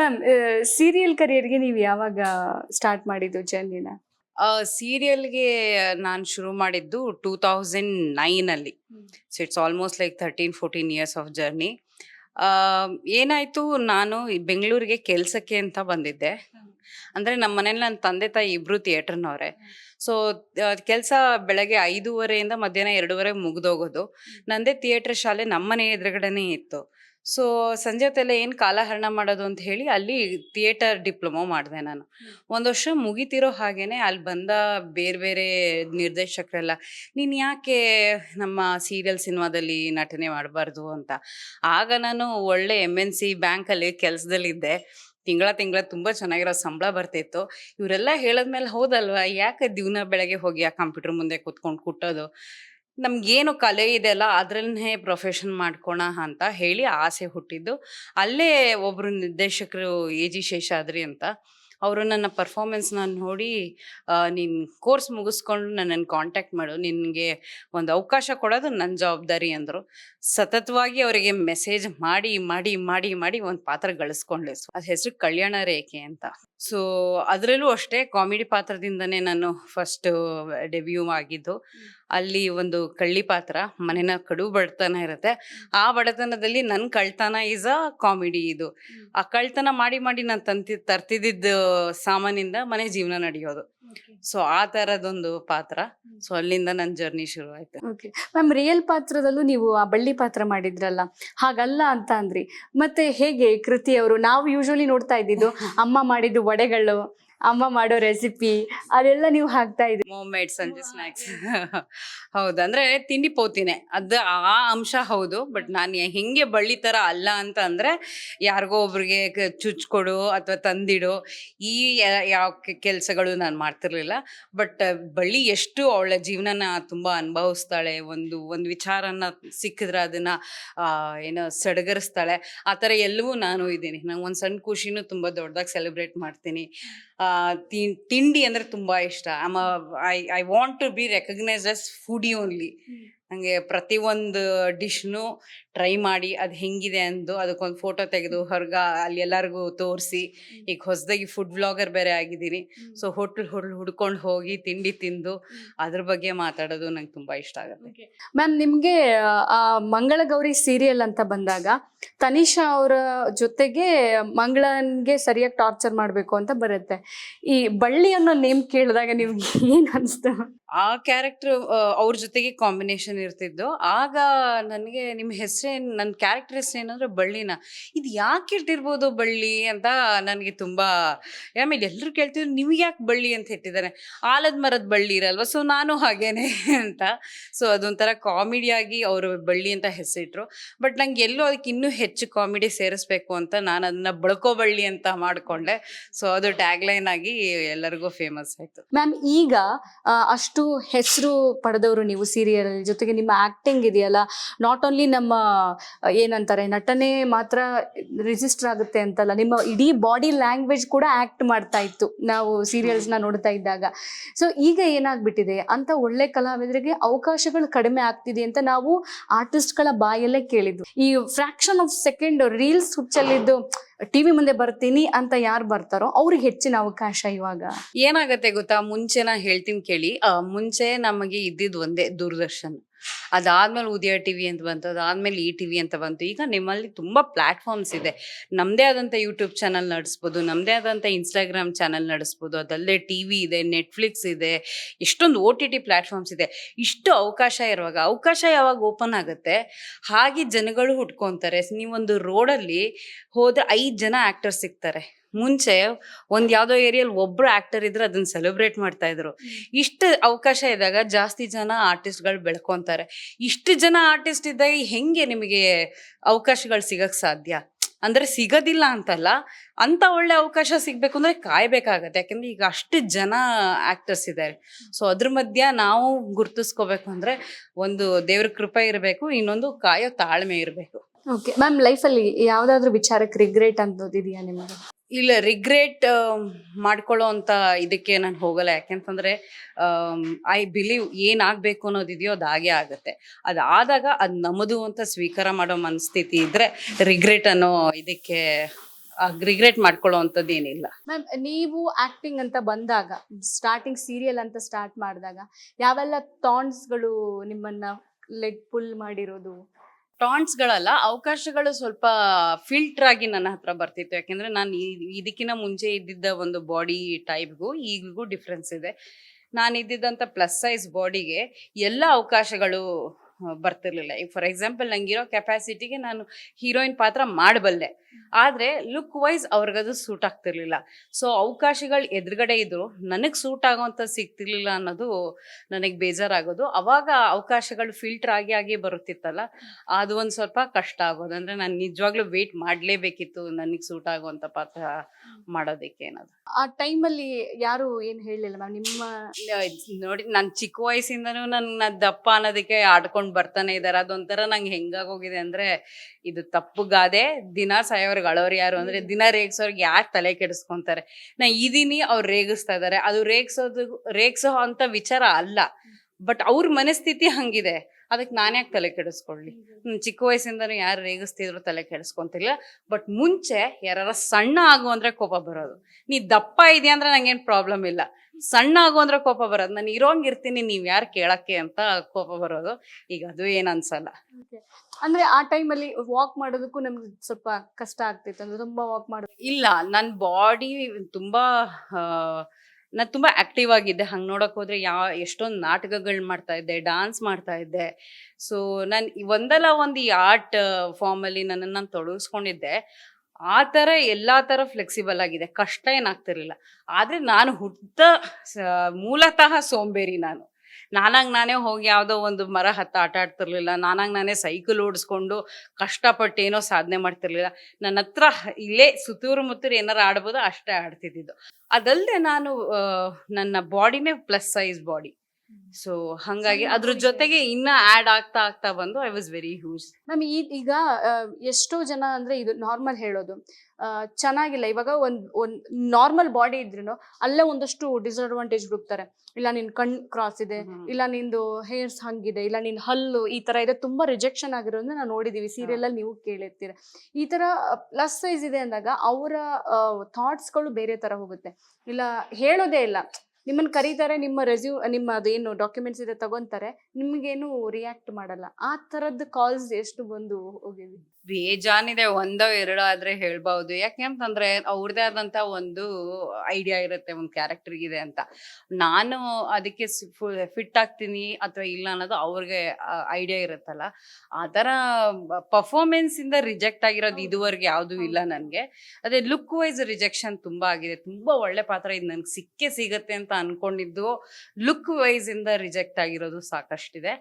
Ma'am serial ಕರಿಯರ್ಗೆ ನೀವು ಯಾವಾಗ start ಮಾಡಿದ್ದು ಜರ್ನಿನ? ಸೀರಿಯಲ್ಗೆ ನಾನು ಶುರು ಮಾಡಿದ್ದು two thousand ನೈನಲ್ಲಿ so it's almost like thirteen fourteen years of journey ಏನಾಯಿತು ನಾನು ಬೆಂಗಳೂರಿಗೆ ಕೆಲಸಕ್ಕೆ ಅಂತ ಬಂದಿದ್ದೆ. ಅಂದರೆ ನಮ್ಮ ಮನೇಲಿ ನನ್ನ ತಂದೆ ತಾಯಿ ಇಬ್ಬರು ಥಿಯೇಟ್ರ್ನವ್ರೆ ಸೊ ಕೆಲಸ ಬೆಳಗ್ಗೆ ಐದೂವರೆಯಿಂದ ಮಧ್ಯಾಹ್ನ ಎರಡೂವರೆ ಮುಗಿದೋಗೋದು. ನಂದೇ ಥಿಯೇಟ್ರ್ ಶಾಲೆ ನಮ್ಮನೆ ಎದುರುಗಡೆನೇ ಇತ್ತು. ಸೊ ಸಂಜೆ ತಲೆ ಏನು ಕಾಲಹರಣ ಮಾಡೋದು ಅಂತ ಹೇಳಿ ಅಲ್ಲಿ ಥಿಯೇಟರ್ ಡಿಪ್ಲೊಮೊ ಮಾಡಿದೆ ನಾನು. ಒಂದು ವರ್ಷ ಮುಗಿತಿರೋ ಹಾಗೇನೆ ಅಲ್ಲಿ ಬಂದ ಬೇರೆ ಬೇರೆ ನಿರ್ದೇಶಕರೆಲ್ಲ ನೀನು ಯಾಕೆ ನಮ್ಮ ಸೀರಿಯಲ್ ಸಿನಿಮಾದಲ್ಲಿ ನಟನೆ ಮಾಡಬಾರ್ದು ಅಂತ? ಆಗ ನಾನು ಒಳ್ಳೆ ಎಂ ಎನ್ ಸಿ ಬ್ಯಾಂಕಲ್ಲಿ ಕೆಲಸದಲ್ಲಿದ್ದೆ. ತಿಂಗಳ ತಿಂಗಳ ತುಂಬ ಚೆನ್ನಾಗಿರೋ ಸಂಬಳ ಬರ್ತಿತ್ತು. ಇವರೆಲ್ಲ ಹೇಳಿದ್ಮೇಲೆ ಹೌದಲ್ವಾ ಯಾಕೆ ದಿವನ ಬೆಳಗ್ಗೆ ಹೋಗಿ ಆ ಕಂಪ್ಯೂಟರ್ ಮುಂದೆ ಕೂತ್ಕೊಂಡು ಕುಟ್ಟೋದು? ನಮ್ಗೇನು ಕಲೆ ಇದೆಯಲ್ಲ ಅದರಲ್ಲೇ ಪ್ರೊಫೆಷನ್ ಮಾಡ್ಕೋಣ ಅಂತ ಹೇಳಿ ಆಸೆ ಹುಟ್ಟಿದ್ದು. ಅಲ್ಲೇ ಒಬ್ಬರು ನಿರ್ದೇಶಕರು ಎ ಜಿ ಶೇಷಾದ್ರಿ ಅಂತ, ಅವರು ನನ್ನ ಪರ್ಫಾರ್ಮೆನ್ಸ್ನ ನೋಡಿ ನಿನ್ನ ಕೋರ್ಸ್ ಮುಗಿಸ್ಕೊಂಡು ನನ್ನನ್ನು ಕಾಂಟ್ಯಾಕ್ಟ್ ಮಾಡು, ನಿನಗೆ ಒಂದು ಅವಕಾಶ ಕೊಡೋದು ನನ್ನ ಜವಾಬ್ದಾರಿ ಅಂದರು. ಸತತವಾಗಿ ಅವರಿಗೆ ಮೆಸೇಜ್ ಮಾಡಿ ಮಾಡಿ ಮಾಡಿ ಮಾಡಿ ಒಂದು ಪಾತ್ರ ಗಳಿಸ್ಕೊಂಡೆ. ಅದು ಹೆಸರು ಕಲ್ಯಾಣ ರೇಖೆ ಅಂತ. ಸೊ ಅದರಲ್ಲೂ ಅಷ್ಟೇ ಕಾಮಿಡಿ ಪಾತ್ರದಿಂದನೇ ನಾನು ಫಸ್ಟ್ ಡೆಬ್ಯೂ ಆಗಿದ್ದು. ಅಲ್ಲಿ ಒಂದು ಕಳ್ಳಿ ಪಾತ್ರ ಮನೆನ ಕಡು ಬಡತನ ಇರುತ್ತೆ. ಆ ಬಡತನದಲ್ಲಿ ನನ್ನ ಕಳ್ತನ ಈಸ್ ಅ ಕಾಮಿಡಿ ಇದು. ಆ ಕಳ್ತನ ಮಾಡಿ ಮಾಡಿ ನಾನು ತಂತಿ ತರ್ತಿದ್ದ ಸಾಮಾನಿಂದ ಮನೆ ಜೀವನ ನಡೆಯೋದು. ಸೊ ಆ ತರದೊಂದು ಪಾತ್ರ. ಸೊ ಅಲ್ಲಿಂದ ನನ್ನ ಜರ್ನಿ ಶುರು ಆಯ್ತು ಮ್ಯಾಮ್ ರಿಯಲ್ ಪಾತ್ರದಲ್ಲೂ ನೀವು ಆ ಬಳ್ಳಿ ಪಾತ್ರ ಮಾಡಿದ್ರಲ್ಲ? ಹಾಗಲ್ಲ ಅಂತ ಅಂದ್ರಿ. ಮತ್ತೆ ಹೇಗೆ ಕೃತಿ ಅವರು? ನಾವು ಯೂಶಲಿ ನೋಡ್ತಾ ಇದ್ದಿದ್ದು ಅಮ್ಮ ಮಾಡಿದ್ದು வடைகளும் ಅಮ್ಮ ಮಾಡೋ ರೆಸಿಪಿ ಅದೆಲ್ಲ ನೀವು ಹಾಕ್ತಾ ಇದ್ರಿ ಮೋಮೇಡ್ ಸಂಜೆ ಸ್ನಾಕ್ಸ್ ಹೌದು, ಅಂದ್ರೆ ತಿಂಡಿ ಪೋತಿನೇ. ಅದು ಆ ಅಂಶ ಹೌದು ಬಟ್ ನಾನು ಹೆಂಗೆ ಬಳ್ಳಿ ತರ ಅಲ್ಲ ಅಂತ ಅಂದ್ರೆ ಯಾರಿಗೋ ಒಬ್ರಿಗೆ ಚುಚ್ಕೊಡು ಅಥವಾ ತಂದಿಡು, ಈ ಯಾವ ಕೆಲಸಗಳು ನಾನು ಮಾಡ್ತಿರ್ಲಿಲ್ಲ. ಬಟ್ ಬಳ್ಳಿ ಎಷ್ಟು ಅವಳ ಜೀವನನ ತುಂಬಾ ಅನುಭವಿಸ್ತಾಳೆ, ಒಂದು ಒಂದು ವಿಚಾರನ ಸಿಕ್ಕಿದ್ರೆ ಅದನ್ನ ಏನೋ ಸಡಗರಿಸ್ತಾಳೆ. ಆ ಥರ ಎಲ್ಲವೂ ನಾನು ಇದ್ದೀನಿ. ನಂಗೆ ಒಂದು ಸಣ್ಣ ಖುಷಿನೂ ತುಂಬ ದೊಡ್ಡದಾಗಿ ಸೆಲೆಬ್ರೇಟ್ ಮಾಡ್ತೀನಿ. ತಿಂಡಿ ಅಂದ್ರೆ ತುಂಬಾ ಇಷ್ಟ. I I want to be recognise as foodie only ನನಗೆ ಪ್ರತಿಯೊಂದು ಡಿಶ್ನು ಟ್ರೈ ಮಾಡಿ ಅದು ಹೆಂಗಿದೆ ಅಂದು ಅದಕ್ಕೊಂದು ಫೋಟೋ ತೆಗೆದು ಹೊರಗ ಅಲ್ಲಿ ಎಲ್ಲರಿಗೂ ತೋರಿಸಿ. ಈಗ ಹೊಸದಾಗಿ ಫುಡ್ ವ್ಲಾಗರ್ ಬೇರೆ ಆಗಿದ್ದೀನಿ. ಸೊ ಹೋಟ್ಲ್ ಹೋಟ್ಲ್ ಹುಡ್ಕೊಂಡು ಹೋಗಿ ತಿಂಡಿ ತಿಂದು ಅದ್ರ ಬಗ್ಗೆ ಮಾತಾಡೋದು ನಂಗೆ ತುಂಬಾ ಇಷ್ಟ ಆಗುತ್ತೆ. ಮ್ಯಾಮ್ ನಿಮಗೆ ಆ ಮಂಗಳಗೌರಿ ಸೀರಿಯಲ್ ಅಂತ ಬಂದಾಗ ತನಿಷಾ ಅವರ ಜೊತೆಗೆ ಮಂಗಳನ್ಗೆ ಸರಿಯಾಗಿ ಟಾರ್ಚರ್ ಮಾಡಬೇಕು ಅಂತ ಬರುತ್ತೆ. ಈ ಬಳ್ಳಿ ಅನ್ನೋ ನೇಮ್ ಕೇಳಿದಾಗ ನಿಮ್ಗೆ ಏನು ಅನಿಸ್ತು? ಆ ಕ್ಯಾರೆಕ್ಟರ್ ಅವ್ರ ಜೊತೆಗೆ ಕಾಂಬಿನೇಷನ್ ಇರ್ತಿದ್ದು, ಆಗ ನನಗೆ ನಿಮ್ಮ ಹೆಸರೇನು ನನ್ನ ಕ್ಯಾರೆಕ್ಟರ್ ಹೆಸರು ಏನಂದ್ರೆ ಬಳ್ಳಿನ. ಇದು ಯಾಕೆ ಇಟ್ಟಿರ್ಬೋದು ಬಳ್ಳಿ ಅಂತ ನನಗೆ ತುಂಬ ಆಮೇಲೆ ಎಲ್ಲರೂ ಕೇಳ್ತಿದ್ರು ನಿಮ್ಗೆ ಯಾಕೆ ಬಳ್ಳಿ ಅಂತ ಇಟ್ಟಿದ್ದಾರೆ ಆಲದ ಮರದ ಬಳ್ಳಿ ಇರಲ್ವ? ಸೊ ನಾನು ಹಾಗೇನೆ ಅಂತ. ಸೊ ಅದೊಂಥರ ಕಾಮಿಡಿಯಾಗಿ ಅವರು ಬಳ್ಳಿ ಅಂತ ಹೆಸರಿಟ್ರು. ಬಟ್ ನಂಗೆ ಎಲ್ಲೂ ಅದಕ್ಕೆ ಇನ್ನೂ ಹೆಚ್ಚು ಕಾಮಿಡಿ ಸೇರಿಸ್ಬೇಕು ಅಂತ ನಾನು ಅದನ್ನ ಬಳ್ಕೋ ಬಳ್ಳಿ ಅಂತ ಮಾಡಿಕೊಂಡೆ. ಸೊ ಅದು ಟ್ಯಾಗ್ಲೈನ್ ಆಗಿ ಎಲ್ಲರಿಗೂ ಫೇಮಸ್ ಆಯಿತು. ಮ್ಯಾಮ್ ಈಗ ಅಷ್ಟು ಹೆಸರು ಪಡೆದವರು ನೀವು ಸೀರಿಯಲ್ ಜೊತೆಗೆ ನಿಮ್ಮ ಆಕ್ಟಿಂಗ್ ಇದೆಯಲ್ಲ ನಾಟ್ ಓನ್ಲಿ ನಮ್ಮ ಏನಂತಾರೆ, ನಟನೆ ಮಾತ್ರ ರಿಜಿಸ್ಟರ್ ಆಗುತ್ತೆ ಅಂತಲ್ಲ, ನಿಮ್ಮ ಇಡೀ ಬಾಡಿ ಲ್ಯಾಂಗ್ವೇಜ್ ಕೂಡ ಆಕ್ಟ್ ಮಾಡ್ತಾ ಇತ್ತು ನಾವು ಸೀರಿಯಲ್ಸ್ನ ನೋಡ್ತಾ ಇದ್ದಾಗ. ಸೊ ಈಗ ಏನಾಗ್ಬಿಟ್ಟಿದೆ, ಅಂತ ಒಳ್ಳೆ ಕಲಾವಿದರಿಗೆ ಅವಕಾಶಗಳು ಕಡಿಮೆ ಆಗ್ತಿದೆ ಅಂತ ನಾವು ಆರ್ಟಿಸ್ಟ್ಗಳ ಬಾಯಲ್ಲೇ ಕೇಳಿದ್ವಿ ಈ ಫ್ರಾಕ್ಷನ್ ಆಫ್ ಸೆಕೆಂಡ್ ರೀಲ್ಸ್ ಹುಚ್ಚಲ್ಲಿದ್ದು ಟಿವಿ ಮುಂದೆ ಬರ್ತೀನಿ ಅಂತ ಯಾರು ಬರ್ತಾರೋ ಅವ್ರಿಗೆ ಹೆಚ್ಚಿನ ಅವಕಾಶ ಇವಾಗ. ಏನಾಗತ್ತೆ ಗೊತ್ತಾ? ಮುಂಚೆ ನಾ ಹೇಳ್ತೀನಿ ಕೇಳಿ. ಮುಂಚೆ ನಮಗೆ ಇದ್ದಿದ್ದು ಒಂದೇ ದೂರದರ್ಶನ್. ಅದಾದ್ಮೇಲೆ ಉದಯ ಟಿವಿ ಅಂತ ಬಂತು, ಅದಾದ್ಮೇಲೆ ಈ ಟಿವಿ ಅಂತ ಬಂತು. ಈಗ ನಿಮ್ಮಲ್ಲಿ ತುಂಬಾ ಪ್ಲಾಟ್ಫಾರ್ಮ್ಸ್ ಇದೆ. ನಮ್ದೇ ಆದಂತ ಯೂಟ್ಯೂಬ್ ಚಾನಲ್ ನಡೆಸ್ಬೋದು, ನಮ್ದೇ ಆದಂತ ಇನ್ಸ್ಟಾಗ್ರಾಮ್ ಚಾನಲ್ ನಡೆಸ್ಬೋದು ಅದಲ್ಲದೆ ಟಿ ವಿ ಇದೆ ನೆಟ್ಫ್ಲಿಕ್ಸ್ ಇದೆ, ಇಷ್ಟೊಂದು ಓ ಟಿ ಟಿ ಪ್ಲಾಟ್ಫಾರ್ಮ್ಸ್ ಇದೆ. ಇಷ್ಟು ಅವಕಾಶ ಇರುವಾಗ, ಅವಕಾಶ ಯಾವಾಗ ಓಪನ್ ಆಗುತ್ತೆ? ಹಾಗೆ ಜನಗಳು ಹುಟ್ಕೊಂತಾರೆ. ನೀವೊಂದು ರೋಡಲ್ಲಿ ಹೋದ್ರೆ ಐದು ಜನ ಆಕ್ಟರ್ ಸಿಗ್ತಾರೆ. ಮುಂಚೆ ಒಂದ್ ಯಾವ್ದೋ ಏರಿಯಲ್ಲಿ ಒಬ್ರು ಆಕ್ಟರ್ ಇದ್ರೆ ಅದನ್ನ ಸೆಲೆಬ್ರೇಟ್ ಮಾಡ್ತಾ ಇದ್ರು. ಇಷ್ಟು ಅವಕಾಶ ಇದ್ದಾಗ ಜಾಸ್ತಿ ಜನ ಆರ್ಟಿಸ್ಟ್ಗಳು ಬೆಳ್ಕೊಂತಾರೆ. ಇಷ್ಟು ಜನ ಆರ್ಟಿಸ್ಟ್ ಇದ್ದಾಗ ಹೆಂಗೆ ನಿಮಗೆ ಅವಕಾಶಗಳು ಸಿಗಕ್ ಸಾಧ್ಯ? ಅಂದ್ರೆ ಸಿಗೋದಿಲ್ಲ ಅಂತಲ್ಲ ಅಂತ ಒಳ್ಳೆ ಅವಕಾಶ ಸಿಗ್ಬೇಕು ಅಂದ್ರೆ ಕಾಯ್ಬೇಕಾಗತ್ತೆ. ಯಾಕಂದ್ರೆ ಈಗ ಅಷ್ಟು ಜನ ಆಕ್ಟರ್ಸ್ ಇದ್ದಾರೆ ಸೊ ಅದ್ರ ಮಧ್ಯ ನಾವು ಗುರ್ತಿಸ್ಕೋಬೇಕು ಅಂದ್ರೆ ಒಂದು ದೇವ್ರ ಕೃಪೆ ಇರಬೇಕು ಇನ್ನೊಂದು ಕಾಯೋ ತಾಳ್ಮೆ ಇರಬೇಕು. ಓಕೆ ಮ್ಯಾಮ್ ಲೈಫಲ್ಲಿ ಯಾವ್ದಾದ್ರು ವಿಚಾರಕ್ಕೆ ರಿಗ್ರೆಟ್ ಅನ್ನೋದಿದೆಯಾ ನಿಮಗೆ? ಇಲ್ಲ ರಿಗ್ರೆಟ್ ಮಾಡ್ಕೊಳ್ಳೋ ಅಂತ ಇದಕ್ಕೆ ನಾನು ಹೋಗಲ್ಲ. ಯಾಕೆಂತಂದ್ರೆ ಐ ಬಿಲೀವ್ ಏನಾಗಬೇಕು ಅನ್ನೋದಿದೆಯೋ ಅದು ಹಾಗೆ ಆಗುತ್ತೆ. ಅದಾದಾಗ ಅದು ನಮ್ಮದು ಅಂತ ಸ್ವೀಕಾರ ಮಾಡೋ ಮನಸ್ಥಿತಿ ಇದ್ರೆ ರಿಗ್ರೆಟ್ ಅನ್ನೋ ಇದಕ್ಕೆ ರಿಗ್ರೆಟ್ ಮಾಡ್ಕೊಳ್ಳೋ ಅಂಥದ್ದು ಏನಿಲ್ಲ. ಮ್ಯಾಮ್ ನೀವು ಆಕ್ಟಿಂಗ್ ಅಂತ ಬಂದಾಗ ಸ್ಟಾರ್ಟಿಂಗ್ ಸೀರಿಯಲ್ ಅಂತ ಸ್ಟಾರ್ಟ್ ಮಾಡಿದಾಗ ಯಾವೆಲ್ಲ ಥಾಟ್ಸ್ಗಳು ನಿಮ್ಮನ್ನ ಲೆಗ್ ಪುಲ್ ಮಾಡಿರೋದು? ಟಾಂಟ್ಸ್ಗಳಲ್ಲ, ಅವಕಾಶಗಳು ಸ್ವಲ್ಪ ಫಿಲ್ಟರ್ ಆಗಿ ನನ್ನ ಹತ್ರ ಬರ್ತಿತ್ತು. ಯಾಕೆಂದ್ರೆ ನಾನು ಇದಕ್ಕಿಂತ ಮುಂಚೆ ಇದ್ದಿದ್ದ ಒಂದು ಬಾಡಿ ಟೈಪ್ಗೂ ಈಗಿಗೂ ಡಿಫ್ರೆನ್ಸ್ ಇದೆ. ನಾನು ಇದ್ದಿದ್ದಂಥ ಪ್ಲಸ್ ಸೈಜ್ ಬಾಡಿಗೆ ಎಲ್ಲ ಅವಕಾಶಗಳು ಬರ್ತಿರ್ಲಿಲ್ಲ. ಈಗ ಫಾರ್ ಎಕ್ಸಾಂಪಲ್ ನಂಗಿರೋ ಕೆಪಾಸಿಟಿಗೆ ನಾನು ಹೀರೋಯಿನ್ ಪಾತ್ರ ಮಾಡಬಲ್ಲೆ. ಆದರೆ ಲುಕ್ ವೈಸ್ ಅವ್ರಿಗದು ಸೂಟ್ ಆಗ್ತಿರ್ಲಿಲ್ಲ. ಸೊ ಅವಕಾಶಗಳು ಎದುರುಗಡೆ ಇದ್ರು. ನನಗೆ ಸೂಟ್ ಆಗೋಂಥ ಸಿಗ್ತಿರ್ಲಿಲ್ಲ ಅನ್ನೋದು ನನಗೆ ಬೇಜಾರಾಗೋದು. ಅವಾಗ ಅವಕಾಶಗಳು ಫಿಲ್ಟರ್ ಆಗಿ ಆಗಿ ಬರುತ್ತಿತ್ತಲ್ಲ ಅದು ಒಂದು ಸ್ವಲ್ಪ ಕಷ್ಟ ಆಗೋದು. ಅಂದರೆ ನಾನು ನಿಜವಾಗ್ಲೂ ವೇಟ್ ಮಾಡಲೇಬೇಕಿತ್ತು ನನಗೆ ಸೂಟ್ ಆಗುವಂಥ ಪಾತ್ರ ಮಾಡೋದಕ್ಕೆ ಏನದು ಆ ಟೈಮಲ್ಲಿ ಯಾರು ಏನು ಹೇಳಲಿಲ್ಲ ಮ್ಯಾಮ್? ನಿಮ್ಮ ನೋಡಿ ನಾನು ಚಿಕ್ಕ ವಯಸ್ಸಿಂದನೂ ನನ್ನ ದಪ್ಪ ಅನ್ನೋದಕ್ಕೆ ಆಡ್ಕೊಂಡು ಬರ್ತಾನೆ ಇದ್ದಾರೆ ಅದೊಂಥರ ನಂಗೆ ಹೆಂಗಾಗೋಗಿದೆ ಅಂದ್ರೆ ಇದು ತಪ್ಪು ಗಾದೆ. ದಿನ ಸಾಯೋರ್ಗೆ ಅಳೋರು ಯಾರು ಅಂದ್ರೆ ದಿನ ರೇಗ್ಸೋರ್ಗೆ ಯಾರು ತಲೆ ಕೆಡಿಸ್ಕೊಂತಾರೆ. ನಾ ಇದೀನಿ ಅವ್ರು ರೇಗಿಸ್ತಾ ಇದ್ದಾರೆ ಅದು ರೇಗ್ಸೋದು ರೇಗ್ಸೋ ಅಂತ ವಿಚಾರ ಅಲ್ಲ. ಬಟ್ ಅವ್ರ ಮನಸ್ಥಿತಿ ಹಂಗಿದೆ. ಅದಕ್ಕೆ ನಾನು ಯಾಕೆ ತಲೆ ಕೆಡಿಸ್ಕೊಳ್ಳಿ? ಚಿಕ್ಕ ವಯಸ್ಸಿಂದನೂ ಯಾರು ರೇಗಿಸ್ತಿದ್ರು ತಲೆ ಕೆಡಿಸ್ಕೊಂತಿಲ್ಲ ಬಟ್ ಮುಂಚೆ ಯಾರ ಸಣ್ಣ ಆಗು ಅಂದ್ರೆ ಕೋಪ ಬರೋದು. ನೀ ದಪ್ಪ ಇದೆಯಾ ಅಂದ್ರೆ ನಂಗೇನು ಪ್ರಾಬ್ಲಮ್ ಇಲ್ಲ. ಸಣ್ಣ ಆಗು ಅಂದ್ರೆ ಕೋಪ ಬರೋದು. ನಾನು ಇರೋಂಗ್ ಇರ್ತೀನಿ ನೀವ್ ಯಾರು ಕೇಳಕ್ಕೆ ಅಂತ ಕೋಪ ಬರೋದು. ಈಗ ಅದು ಏನ್ ಅನ್ಸಲ್ಲ. ಅಂದ್ರೆ ಆ ಟೈಮಲ್ಲಿ ವಾಕ್ ಮಾಡೋದಕ್ಕೂ ನಮ್ಗೆ ಸ್ವಲ್ಪ ಕಷ್ಟ ಆಗ್ತಿತ್ತು. ಅಂದ್ರೆ ತುಂಬಾ ವಾಕ್ ಮಾಡೋದು ಇಲ್ಲ ನನ್ ಬಾಡಿ ತುಂಬಾ ನಾನು ತುಂಬಾ ಆಕ್ಟಿವ್ ಆಗಿದ್ದೆ. ಹಂಗೆ ನೋಡಕ್ ಹೋದ್ರೆ ಯಾವ ಎಷ್ಟೊಂದು ನಾಟಕಗಳು ಮಾಡ್ತಾ ಇದ್ದೆ ಡಾನ್ಸ್ ಮಾಡ್ತಾ ಇದ್ದೆ. ಸೊ ನಾನು ಒಂದಲ್ಲ ಒಂದು ಈ ಆರ್ಟ್ ಫಾರ್ಮಲ್ಲಿ ನನ್ನನ್ನು ನಾನು ತೊಡಗಿಸ್ಕೊಂಡಿದ್ದೆ. ಆ ಥರ ಎಲ್ಲ ಥರ ಫ್ಲೆಕ್ಸಿಬಲ್ ಆಗಿದೆ. ಕಷ್ಟ ಏನಾಗ್ತಿರ್ಲಿಲ್ಲ. ಆದರೆ ನಾನು ಹುಟ್ಟ ಮೂಲತಃ ಸೋಂಬೇರಿ ನಾನು. ನಾನಾಗಿ ನಾನೇ ಹೋಗಿ ಯಾವುದೋ ಒಂದು ಮರ ಹತ್ತ ಆಟ ಆಡ್ತಿರ್ಲಿಲ್ಲ. ನಾನಾಗಿ ನಾನೇ ಸೈಕಲ್ ಓಡಿಸ್ಕೊಂಡು ಕಷ್ಟಪಟ್ಟು ಏನೋ ಸಾಧನೆ ಮಾಡ್ತಿರ್ಲಿಲ್ಲ. ನನ್ನ ಹತ್ರ ಇಲ್ಲೇ ಸುತ್ತೂರು ಮುತ್ತೂರು ಏನಾರು ಆಡ್ಬೋದು ಅಷ್ಟೇ ಆಡ್ತಿದ್ದಿದ್ದು. ಅದಲ್ಲದೆ ನಾನು ನನ್ನ ಬಾಡಿನೇ ಪ್ಲಸ್ ಸೈಜ್ ಬಾಡಿ ಸೊ ಹಂಗಾಗಿ ಅದ್ರ ಜೊತೆಗೆ ಇನ್ನ ಆಡ್ ಆಗ್ತಾ ಆಗ್ತಾ ಬಂದು I was very huge ma'am ಈಗ ಎಷ್ಟೋ ಜನ ಅಂದ್ರೆ ಇದು ನಾರ್ಮಲ್ ಹೇಳೋದು. ಚೆನ್ನಾಗಿಲ್ಲ. ಇವಾಗ ಒಂದ್ ಒಂದ್ ನಾರ್ಮಲ್ ಬಾಡಿ ಇದ್ರೂ ಅಲ್ಲೇ ಒಂದಷ್ಟು ಡಿಸ್ಅಡ್ವಾಂಟೇಜ್ ಹುಡುಕ್ತಾರೆ. ಇಲ್ಲ ನಿನ್ ಕಣ್ ಕ್ರಾಸ್ ಇದೆ ಇಲ್ಲ ನಿಂದು ಹೇರ್ಸ್ ಹಂಗಿದೆ ಇಲ್ಲ ನಿನ್ ಹಲ್ಲು ಈ ತರ ಇದೆ. ತುಂಬಾ ರಿಜೆಕ್ಷನ್ ಆಗಿರೋದನ್ನ ನಾವು ನೋಡಿದೀವಿ. ಸೀರಿಯಲ್ ಅಲ್ಲಿ ನೀವು ಕೇಳಿರ್ತೀರ. ಈ ತರ ಪ್ಲಸ್ ಸೈಜ್ ಇದೆ ಅಂದಾಗ ಅವರ ಥಾಟ್ಸ್ಗಳು ಬೇರೆ ತರ ಹೋಗುತ್ತೆ. ಇಲ್ಲ ಹೇಳೋದೇ ಇಲ್ಲ. ನಿಮ್ಮನ್ನ ಕರೀತಾರೆ, ನಿಮ್ಮ ರೆಸ್ಯೂ ನಿಮ್ಮ ಅದೇನು ಡಾಕ್ಯುಮೆಂಟ್ಸ್ ಇದೆ ತಗೊಂತಾರೆ, ನಿಮ್ಗೇನು ರಿಯಾಕ್ಟ್ ಮಾಡಲ್ಲ. ಆ ತರದ್ದು ಕಾಲ್ಸ್ ಎಷ್ಟು ಬಂದು ಹೋಗಿದೆ ಬೇಜಾನಿದೆ ಒಂದೋ ಎರಡೋ ಆದ್ರೆ ಹೇಳ್ಬಹುದು ಯಾಕೆಂತಂದ್ರೆ ಅವ್ರದೇ ಆದಂತ ಒಂದು ಐಡಿಯಾ ಇರುತ್ತೆ ಒಂದು ಕ್ಯಾರೆಕ್ಟರ್ಗಿದೆ ಅಂತ. ನಾನು ಅದಕ್ಕೆ ಫಿಟ್ ಆಗ್ತೀನಿ ಅಥವಾ ಇಲ್ಲ ಅನ್ನೋದು ಅವ್ರಿಗೆ ಐಡಿಯಾ ಇರುತ್ತಲ್ಲ. ಆ ಥರ ಪರ್ಫಾರ್ಮೆನ್ಸ್ ಇಂದ ರಿಜೆಕ್ಟ್ ಆಗಿರೋದು ಇದುವರೆಗೆ ಯಾವುದೂ ಇಲ್ಲ ನನಗೆ. ಅದೇ ಲುಕ್ ವೈಸ್ ರಿಜೆಕ್ಷನ್ ತುಂಬಾ ಆಗಿದೆ. ತುಂಬಾ ಒಳ್ಳೆ ಪಾತ್ರ ಇದು ನನ್ಗೆ ಸಿಕ್ಕೇ ಸಿಗತ್ತೆ ಅಂತ ಅನ್ಕೊಂಡಿದ್ದು ಲುಕ್ ವೈಸ್ ಇಂದ ರಿಜೆಕ್ಟ್ ಆಗಿರೋದು ಸಾಕಷ್ಟಿದೆ.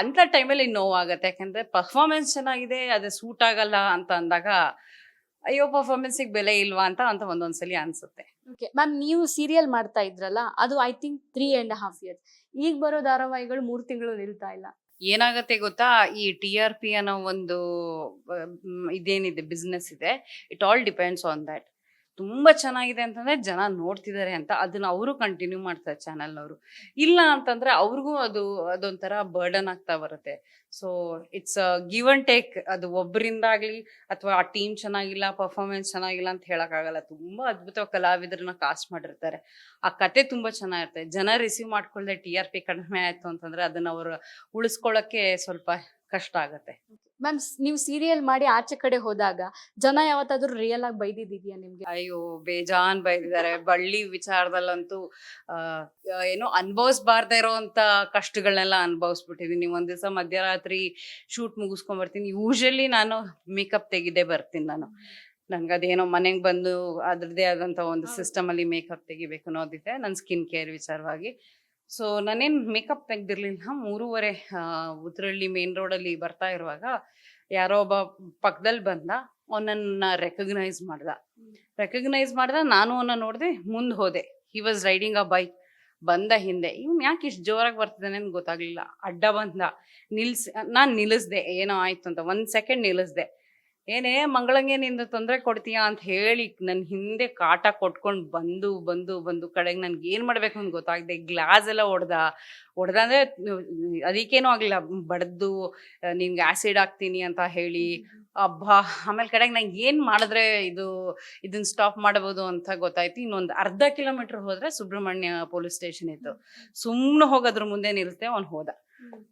ಅಂತ ಟೈಮಲ್ಲಿ ನೋವಾಗತ್ತೆ. ಯಾಕಂದ್ರೆ ಪರ್ಫಾರ್ಮೆನ್ಸ್ ಚೆನ್ನಾಗಿದೆ ಅದೇ ಸೂಟ್ ಆಗಲ್ಲ ಅಂತ ಅಂದಾಗ ಅಯ್ಯೋ ಪರ್ಫಾರ್ಮೆನ್ಸಿಗೆ ಬೆಲೆ ಇಲ್ವಾ ಅಂತ ಅಂತ ಒಂದೊಂದ್ಸಲಿ ಅನ್ಸುತ್ತೆ. ಓಕೆ ಮ್ಯಾಮ್ ನೀವು ಸೀರಿಯಲ್ ಮಾಡ್ತಾ ಇದ್ರಲ್ಲ ಅದು I think three and half years ಈಗ ಬರೋ ಧಾರಾವಾಹಿಗಳು ಮೂರು ತಿಂಗಳು ನಿಲ್ತಾ ಇಲ್ಲ. ಏನಾಗತ್ತೆ ಗೊತ್ತಾ? ಈ ಟಿ ಆರ್ ಪಿ ಅನ್ನೋ ಒಂದು ಇದೇನಿದೆ ಬಿಸ್ನೆಸ್ ಇದೆ. It all depends on that ತುಂಬಾ ಚೆನ್ನಾಗಿದೆ ಅಂತಂದ್ರೆ ಜನ ನೋಡ್ತಿದ್ದಾರೆ ಅಂತ ಅದನ್ನ ಅವರು ಕಂಟಿನ್ಯೂ ಮಾಡ್ತಾರೆ ಚಾನಲ್ನವರು ಇಲ್ಲ ಅಂತಂದ್ರೆ ಅವ್ರಿಗೂ ಅದು, ಅದೊಂಥರ ಬರ್ಡನ್ ಆಗ್ತಾ ಬರುತ್ತೆ. So it's give and take ಅದು ಒಬ್ಬರಿಂದ ಆಗ್ಲಿ ಅಥವಾ ಆ ಟೀಮ್ ಚೆನ್ನಾಗಿಲ್ಲ ಪರ್ಫಾರ್ಮೆನ್ಸ್ ಚೆನ್ನಾಗಿಲ್ಲ ಅಂತ ಹೇಳಕ್ಕಾಗಲ್ಲ. ತುಂಬಾ ಅದ್ಭುತ ಕಲಾವಿದರನ್ನ ಕಾಸ್ಟ್ ಮಾಡಿರ್ತಾರೆ. ಆ ಕತೆ ತುಂಬಾ ಚೆನ್ನಾಗಿರುತ್ತೆ. ಜನ ರಿಸೀವ್ ಮಾಡ್ಕೊಳ್ಳದೆ ಟಿ ಆರ್ ಪಿ ಕಡಿಮೆ ಆಯ್ತು ಅಂತಂದ್ರೆ ಅದನ್ನ ಅವರು ಉಳಿಸ್ಕೊಳಕ್ಕೆ ಸ್ವಲ್ಪ ಕಷ್ಟ ಆಗತ್ತೆ. ಮ್ಯಾಮ್ ನೀವು ಸೀರಿಯಲ್ ಮಾಡಿ ಆಚೆ ಕಡೆ ಹೋದಾಗ ಜನ ಯಾವತ್ತಾದ್ರೂ ರಿಯಲ್ ಆಗಿ ಬೈದಿದ್ಯಾ ನಿಮ್ಗೆ? ಅಯ್ಯೋ ಬೇಜಾನ್ ಬೈದಿದ್ದಾರೆ. ಬಳ್ಳಿ ವಿಚಾರದಲ್ಲಂತೂ ಏನು ಏನೋ ಇರೋಂತ ಇರೋಂಥ ಕಷ್ಟಗಳನ್ನೆಲ್ಲ ಅನುಭವಿಸ್ಬಿಟ್ಟಿದ್ದೀನಿ ಒಂದ್ ದಿವಸ ಮಧ್ಯರಾತ್ರಿ ಶೂಟ್ ಮುಗಿಸ್ಕೊಂಡ್ ಬರ್ತೀನಿ ಯೂಶಲಿ ನಾನು ಮೇಕಪ್ ತೆಗಿದೇ ಬರ್ತೀನಿ ನಾನು. ನನ್ಗೆ ಅದೇನೋ ಮನೆಗೆ ಬಂದು ಅದ್ರದ್ದೇ ಆದಂತ ಒಂದು. ಸಿಸ್ಟಮ್ ಅಲ್ಲಿ ಮೇಕಪ್ ತೆಗಿಬೇಕು ಅನ್ನೋದಿದೆ ನನ್ನ ಸ್ಕಿನ್ ಕೇರ್ ವಿಚಾರವಾಗಿ ಸೊ ನಾನೇನು ಮೇಕಪ್ ತೆಗ್ದಿರ್ಲಿಲ್ಲ. ಮೂರುವರೆ ಉದ್ರಳ್ಳಿ ಮೇನ್ ರೋಡಲ್ಲಿ ಬರ್ತಾ ಇರುವಾಗ ಯಾರೋ ಒಬ್ಬ ಪಕ್ಕದಲ್ಲಿ ಬಂದ. ಅವನನ್ನ ರೆಕಗ್ನೈಸ್ ಮಾಡ್ದ. ರೆಕಗ್ನೈಸ್ ಮಾಡ್ದ. ನಾನು ಅವನ್ನ ನೋಡಿದೆ, ಮುಂದೆ ಹೋದೆ. He was riding a bike ಬಂದ ಹಿಂದೆ. ಇವ್ನು ಯಾಕೆ ಇಷ್ಟು ಜೋರಾಗಿ ಬರ್ತಿದ್ದಾನೆ ಅಂತ ಗೊತ್ತಾಗ್ಲಿಲ್ಲ. ಅಡ್ಡ ಬಂದ. ನಿಲ್ಸ್, ನಾನು ನಿಲ್ಲಿಸ್ದೆ ಏನೋ ಆಯ್ತು ಅಂತ. ಒಂದು ಸೆಕೆಂಡ್ ನಿಲ್ಲಿಸ್ದೆ ಏನೇ ಮಂಗಳಂಗೆ ನಿಂದು ತೊಂದರೆ ಕೊಡ್ತೀಯಾ ಅಂತ ಹೇಳಿ ನನ್ನ ಹಿಂದೆ ಕಾಟ ಕೊಟ್ಕೊಂಡು ಬಂದು ಬಂದು ಬಂದು ಕಡೆಗೆ ನನಗೆ ಏನು ಮಾಡಬೇಕು ಅಂತ ಗೊತ್ತಾಗಿದೆ. ಗ್ಲಾಸ್ ಎಲ್ಲ ಹೊಡೆದ ಹೊಡೆದ ಅಂದರೆ ಅದಕ್ಕೇನೂ ಆಗಲಿಲ್ಲ. ಬಡ್ದು ನಿನ್ಗೆ ಆ್ಯಸಿಡ್ ಹಾಕ್ತೀನಿ ಅಂತ ಹೇಳಿ. ಅಬ್ಬಾ, ಆಮೇಲೆ ಕಡೆಗೆ ನಂಗೆ ಏನು ಮಾಡಿದ್ರೆ ಇದು ಇದನ್ನ ಸ್ಟಾಪ್ ಮಾಡ್ಬೋದು ಅಂತ ಗೊತ್ತಾಯ್ತು. ಇನ್ನೊಂದು ಅರ್ಧ ಕಿಲೋಮೀಟರ್ ಹೋದರೆ ಸುಬ್ರಹ್ಮಣ್ಯ ಪೊಲೀಸ್ ಸ್ಟೇಷನ್ ಇತ್ತು. ಸುಮ್ಮನೆ ಹೋಗೋದ್ರ ಮುಂದೆ ನಿಲ್ತೆ, ಅವ್ನು ಹೋದ.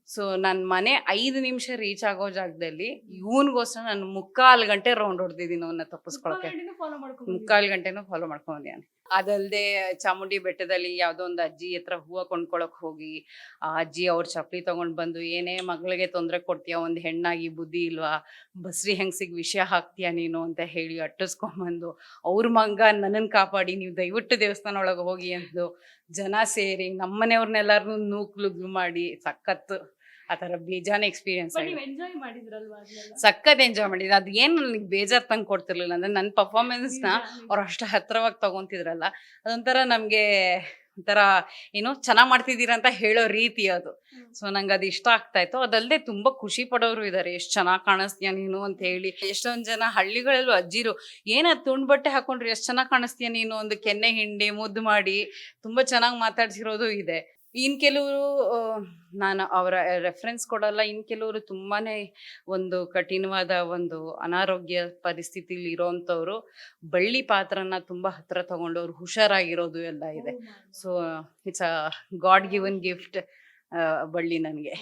ಸೊ ನನ್ನ ಮನೆ ಐದು ನಿಮಿಷ ರೀಚ್ ಆಗೋ ಜಾಗದಲ್ಲಿ ಇವನ್ಗೋಸ್ಕರ ನಾನು ಮುಕ್ಕಾಲು ಗಂಟೆ ರೌಂಡ್ ಹೊಡೆದಿದ್ದೀನಿ ಅವನ್ನ ತಪ್ಪಿಸ್ಕೊಳಕ್ಕೆ. ಮುಕ್ಕಾಲು ಗಂಟೆನೂ ಫಾಲೋ ಮಾಡ್ಕೊಂಡಿದ್ದಾನೆ ಅದಲ್ಲದೆ ಚಾಮುಂಡಿ ಬೆಟ್ಟದಲ್ಲಿ ಯಾವುದೋ ಒಂದು ಅಜ್ಜಿ ಹತ್ರ ಹೂವು ಕೊಂಡ್ಕೊಳಕ್ ಹೋಗಿ, ಆ ಅಜ್ಜಿ ಅವ್ರ ಚಪ್ಪಲಿ ತಗೊಂಡ್ ಬಂದು, ಏನೇ ಮಗಳಿಗೆ ತೊಂದರೆ ಕೊಡ್ತೀಯ? ಒಂದು ಹೆಣ್ಣಾಗಿ ಬುದ್ಧಿ ಇಲ್ವಾ? ಬಸ್ರಿ ಹೆಂಗ್ಸಿಗೆ ವಿಷಯ ಹಾಕ್ತೀಯ ನೀನು? ಅಂತ ಹೇಳಿ ಅಟ್ಟಿಸ್ಕೊಂಬಂದು, ಅವ್ರ ಮಗ ನನ್ನನ್ನು ಕಾಪಾಡಿ, ನೀವು ದಯವಿಟ್ಟು ದೇವಸ್ಥಾನ ಒಳಗೆ ಹೋಗಿ ಅಂದು ಜನ ಸೇರಿ ನಮ್ಮನೆಯವ್ರನ್ನೆಲ್ಲರನ್ನೂ ನೂಕ್ಲುಗ್ಲು ಮಾಡಿ ಸಖತ್ತು. ಆ ಥರ ಬೇಜಾನ್ ಎಕ್ಸ್ಪೀರಿಯನ್ಸ್ ಎಂಜಾಯ್ ಮಾಡಿದ್ರಲ್ವಾ ಸಖತ್ ಎಂಜಾಯ್ ಮಾಡಿದ್ರು ಅದು ಏನು ನನಗೆ ಬೇಜಾರ್ ತಂಗ್ ಕೊಡ್ತಿರ್ಲಿಲ್ಲ. ಅಂದ್ರೆ ನನ್ನ ನ ಅವ್ರು ಅಷ್ಟು ಹತ್ರವಾಗಿ ತಗೊಂತಿದ್ರಲ್ಲ ಅದೊಂಥರ ನಮಗೆ ಒಂಥರ ಏನೋ ಚೆನ್ನಾಗಿ ಮಾಡ್ತಿದ್ದೀರಾ ಅಂತ ಹೇಳೋ ರೀತಿ ಅದು. ಸೊ ನಂಗೆ ಅದು ಇಷ್ಟ ಆಗ್ತಾ ಇತ್ತು. ಅದಲ್ಲದೆ ತುಂಬಾ ಖುಷಿ ಪಡೋರು ಇದ್ದಾರೆ ಎಷ್ಟು ಚೆನ್ನಾಗಿ ಕಾಣಿಸ್ತೀಯ ನೀನು ಅಂತ ಹೇಳಿ. ಎಷ್ಟೊಂದು ಜನ ಹಳ್ಳಿಗಳಲ್ಲೂ ಅಜ್ಜಿರು ಏನ ತುಂಡ್ ಬಟ್ಟೆ ಹಾಕೊಂಡ್ರೆ ಎಷ್ಟು ಚೆನ್ನಾಗಿ ಕಾಣಿಸ್ತೀಯ ನೀನು? ಒಂದು ಕೆನ್ನೆ ಹಿಂಡಿ ಮುದ್ದು ಮಾಡಿ ತುಂಬಾ ಚೆನ್ನಾಗಿ ಮಾತಾಡ್ಸಿರೋದು ಇದೆ. ಇನ್ ಕೆಲವರು ನಾನು ಅವರ ರೆಫರೆನ್ಸ್ ಕೊಡಲ್ಲ. ಇನ್ ಕೆಲವರು ತುಂಬಾನೇ ಒಂದು ಕಠಿಣವಾದ ಒಂದು ಅನಾರೋಗ್ಯ ಪರಿಸ್ಥಿತಿಲಿ ಇರೋಂಥವ್ರು ಬಳ್ಳಿ ಪಾತ್ರನ ತುಂಬಾ ಹತ್ರ ತಗೊಂಡವ್ರು ಹುಷಾರಾಗಿರೋದು ಎಲ್ಲ ಇದೆ. So it's a God given gift ಬಳ್ಳಿ ನನಗೆ.